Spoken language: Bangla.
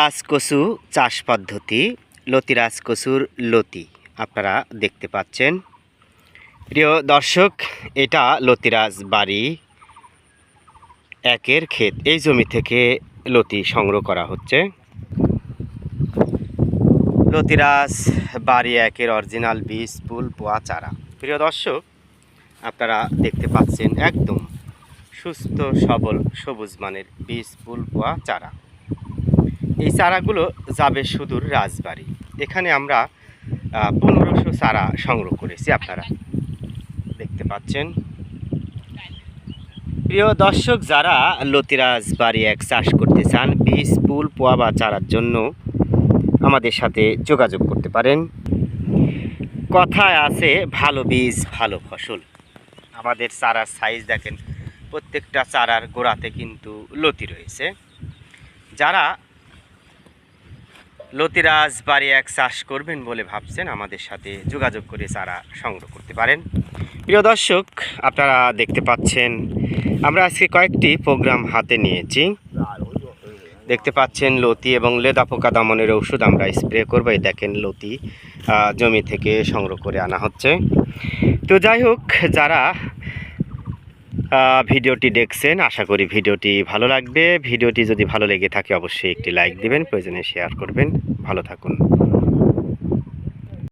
রাজকসু চাষ পদ্ধতি, লতিরাজ কচুর লতি, আপনারা দেখতে পাচ্ছেন। প্রিয় দর্শক, এটা লতিরাজ বাড়ি, একের ক্ষেত, এই জমি থেকে লতি সংগ্রহ করা হচ্ছে। লতিরাজ বাড়ি একের অরিজিনাল বীজ, ফুল, পোয়া, চারা। প্রিয় দর্শক, আপনারা দেখতে পাচ্ছেন একদম সুস্থ, সবল, সবুজ মানের বীজ, ফুল, পোয়া, চারা। এই চারাগুলো যাবে সুদূর রাজবাড়ি। এখানে আমরা পনেরোশো চারা সংগ্রহ করেছি আপনারা। দেখতে পাচ্ছেন। প্রিয় দর্শক, যারা লতিরাজ বাড়ি এক চাষ করতে চান, বীজ পুল পোয়া বা চারার জন্য আমাদের সাথে যোগাযোগ করতে পারেন। কথায় আছে, ভালো বীজ, ভালো ফসল। আমাদের চারার সাইজ দেখেন, প্রত্যেকটা চারার গোড়াতে কিন্তু লতি রয়েছে। যারা লতিরাজ বাড়ি এক চাষ করবেন বলে ভাবছেন। আমাদের সাথে যোগাযোগ করে চারা সংগ্রহ করতে পারেন। প্রিয় দর্শক, আপনারা দেখতে পাচ্ছেন, আমরা আজকে কয়েকটি প্রোগ্রাম হাতে নিয়েছি। দেখতে পাচ্ছেন, লতি এবং লেদা পোকা দমনের ওষুধ আমরা স্প্রে করব। দেখেন, লতি জমি থেকে সংগ্রহ করে আনা হচ্ছে। তো যাই হোক, যারা ভিডিওটি দেখছেন, আশা করি ভিডিওটি ভালো লাগবে। ভিডিওটি যদি ভালো লেগে থাকে, অবশ্যই একটি লাইক দিবেন, প্রয়োজনে শেয়ার করবেন। ভালো থাকুন।